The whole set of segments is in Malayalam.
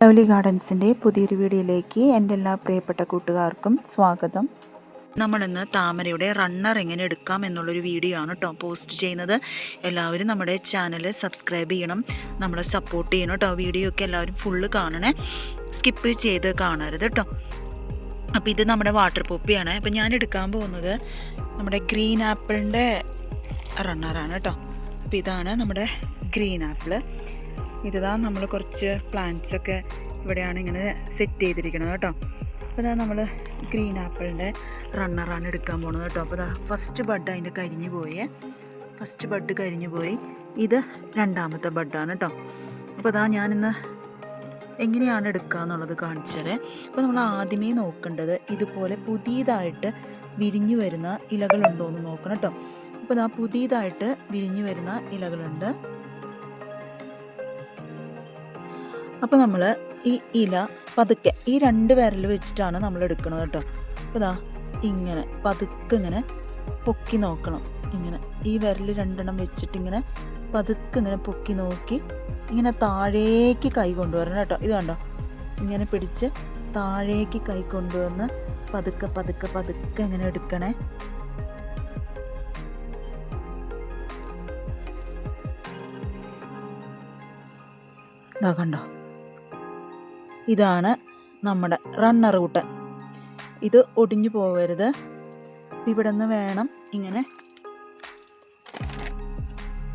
ലവ്ലി ഗാർഡൻസിന്റെ പുതിയൊരു വീഡിയോയിലേക്ക് എന്റെ എല്ലാ പ്രിയപ്പെട്ട കൂട്ടുകാർക്കും സ്വാഗതം. നമ്മളിന്ന് താമരയുടെ റണ്ണർ എങ്ങനെ എടുക്കാം എന്നുള്ളൊരു വീഡിയോ ആണ് കേട്ടോ പോസ്റ്റ് ചെയ്യുന്നത്. എല്ലാവരും നമ്മുടെ ചാനൽ സബ്സ്ക്രൈബ് ചെയ്യണം. നമ്മളെ സപ്പോർട്ട് ചെയ്യണം കേട്ടോ വീഡിയോ ഒക്കെ എല്ലാവരും ഫുള്ള് കാണണേ. സ്കിപ്പ് ചെയ്ത് കാണരുത് കേട്ടോ അപ്പോൾ ഇത് നമ്മുടെ വാട്ടർ പോപ്പിയാണ് അപ്പോൾ ഞാൻ എടുക്കാൻ പോകുന്നത് നമ്മുടെ ഗ്രീൻ ആപ്പിളിന്റെ റണ്ണറാണ് കേട്ടോ അപ്പോൾ ഇതാണ് നമ്മുടെ ഗ്രീൻ ആപ്പിൾ ഇതാ നമ്മൾ കുറച്ച് പ്ലാന്റ്സൊക്കെ ഇവിടെയാണ് ഇങ്ങനെ സെറ്റ് ചെയ്തിരിക്കുന്നത് കേട്ടോ. അപ്പോൾ ഇതാ നമ്മൾ ഗ്രീൻ ആപ്പിളിന്റെ റണ്ണറാണ് എടുക്കാൻ പോകുന്നത് കേട്ടോ. അപ്പോൾ ഇതാ ഫസ്റ്റ് ബഡ് അതിന്റെ കരിഞ്ഞു പോയേ. ഫസ്റ്റ് ബഡ് കരിഞ്ഞു പോയി. ഇത് രണ്ടാമത്തെ ബഡാണ് കേട്ടോ. അപ്പോൾ ഇതാ ഞാനിന്ന് എങ്ങനെയാണ് എടുക്കുക എന്നുള്ളത് കാണിച്ചത് അപ്പോൾ നമ്മൾ ആദ്യമേ നോക്കേണ്ടത് ഇതുപോലെ പുതിയതായിട്ട് വിരിഞ്ഞു വരുന്ന ഇലകളുണ്ടോ എന്ന് നോക്കണം കേട്ടോ. അപ്പോൾ ഇതാ പുതിയതായിട്ട് വിരിഞ്ഞു വരുന്ന ഇലകളുണ്ട്. അപ്പോൾ നമ്മൾ ഈ ഇല പതുക്കെ ഈ രണ്ട് വിരൽ വെച്ചിട്ടാണ് നമ്മൾ എടുക്കുന്നത് കേട്ടോ. അപ്പോൾ ഇതാ ഇങ്ങനെ പതുക്കെ ഇങ്ങനെ പൊക്കി നോക്കണം. ഇങ്ങനെ ഈ വിരൽ രണ്ടെണ്ണം വെച്ചിട്ട് ഇങ്ങനെ പതുക്കെ ഇങ്ങനെ പൊക്കി നോക്കി ഇങ്ങനെ താഴേക്ക് കൈ കൊണ്ടുവരണം കേട്ടോ. ഇത് കണ്ടോ? ഇങ്ങനെ പിടിച്ച് താഴേക്ക് കൈ കൊണ്ടുവന്ന് പതുക്കെ പതുക്കെ പതുക്കെ ഇങ്ങനെ എടുക്കണേ. ഇതാ കണ്ടോ? ഇതാണ് നമ്മുടെ റണ്ണർ റൂട്ട് ഇത് ഒടിഞ്ഞു പോകരുത് ഇവിടെ നിന്ന് വേണം ഇങ്ങനെ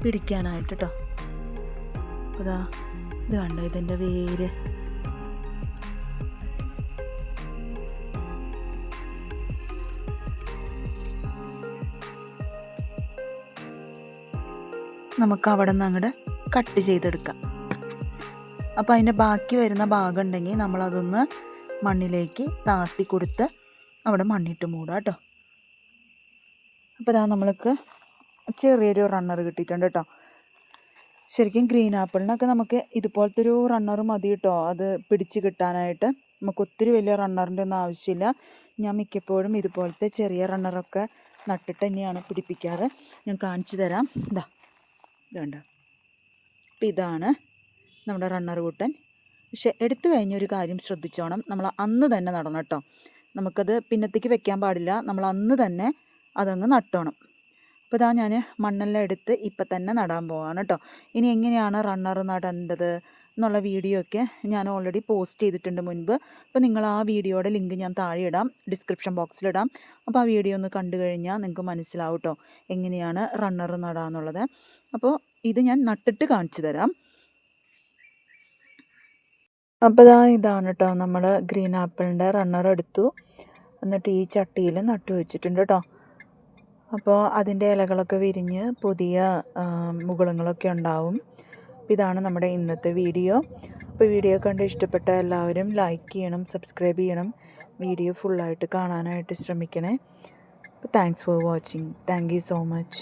പിടിക്കാനായിട്ട് കേട്ടോ അതാ ഇത് കണ്ടോ ഇതിന്റെ വേര്. നമുക്ക് അവിടെ നിന്ന് അങ്ങോട്ട് കട്ട് ചെയ്തെടുക്കാം. അപ്പോൾ അതിന്റെ ബാക്കി വരുന്ന ഭാഗം ഉണ്ടെങ്കിൽ നമ്മളതൊന്ന് മണ്ണിലേക്ക് താത്തി കൊടുത്ത് അവിടെ മണ്ണിട്ട് മൂടാം കേട്ടോ. അപ്പോൾ ഇതാ നമ്മൾക്ക് ചെറിയൊരു റണ്ണർ കിട്ടിയിട്ടുണ്ട് കേട്ടോ. ശരിക്കും ഗ്രീൻ ആപ്പിളിനൊക്കെ നമുക്ക് ഇതുപോലത്തെ ഒരു റണ്ണർ മതി കേട്ടോ. അത് പിടിച്ച് കിട്ടാനായിട്ട് നമുക്ക് ഒത്തിരി വലിയ റണ്ണറിന്റെ ഒന്നും ആവശ്യമില്ല. ഞാൻ മിക്കപ്പോഴും ഇതുപോലത്തെ ചെറിയ റണ്ണറൊക്കെ നട്ടിട്ട് തന്നെയാണ് പിടിപ്പിക്കാറ്. ഞാൻ കാണിച്ചു തരാം. ഇതാ ഇതുണ്ട്. അപ്പം ഇതാണ് നമ്മുടെ റണ്ണർ കൂട്ടൻ. പക്ഷെ എടുത്തു കഴിഞ്ഞ ഒരു കാര്യം ശ്രദ്ധിച്ചോണം. നമ്മൾ അന്ന് തന്നെ നടണം കേട്ടോ. നമുക്കത് പിന്നത്തേക്ക് വെക്കാൻ പാടില്ല. നമ്മൾ അന്ന് തന്നെ അതങ്ങ് നട്ടോണം. അപ്പോൾ ഇതാ ഞാൻ മണ്ണെല്ലാം എടുത്ത് ഇപ്പം തന്നെ നടാൻ പോവാണ് കേട്ടോ. ഇനി എങ്ങനെയാണ് റണ്ണർ നടേണ്ടത് എന്നുള്ള വീഡിയോ ഒക്കെ ഞാൻ ഓൾറെഡി പോസ്റ്റ് ചെയ്തിട്ടുണ്ട് മുൻപ്. അപ്പോൾ നിങ്ങൾ ആ വീഡിയോയുടെ ലിങ്ക് ഞാൻ താഴെ ഇടാം. ഡിസ്ക്രിപ്ഷൻ ബോക്സിലിടാം അപ്പോൾ ആ വീഡിയോ ഒന്ന് കണ്ടു കഴിഞ്ഞാൽ നിങ്ങൾക്ക് മനസ്സിലാവും കേട്ടോ എങ്ങനെയാണ് റണ്ണർ നടാന്നുള്ളത്. അപ്പോൾ ഇത് ഞാൻ നട്ടിട്ട് കാണിച്ചു തരാം. അപ്പോൾ ഇതാ ഇതാണ് കേട്ടോ നമ്മൾ ഗ്രീൻ ആപ്പിളിന്റെ റണ്ണർ എടുത്തു. എന്നിട്ട് ഈ ചട്ടിയിൽ നട്ടു വെച്ചിട്ടുണ്ട് കേട്ടോ അപ്പോൾ അതിന്റെ ഇലകളൊക്കെ വിരിഞ്ഞ് പുതിയ മുകുളങ്ങളൊക്കെ ഉണ്ടാവും. ഇതാണ് നമ്മുടെ ഇന്നത്തെ വീഡിയോ. അപ്പോൾ വീഡിയോ കണ്ട് ഇഷ്ടപ്പെട്ട എല്ലാവരും ലൈക്ക് ചെയ്യണം സബ്സ്ക്രൈബ് ചെയ്യണം. വീഡിയോ ഫുള്ളായിട്ട് കാണാനായിട്ട് ശ്രമിക്കണേ. അപ്പോൾ thanks for watching thank you so much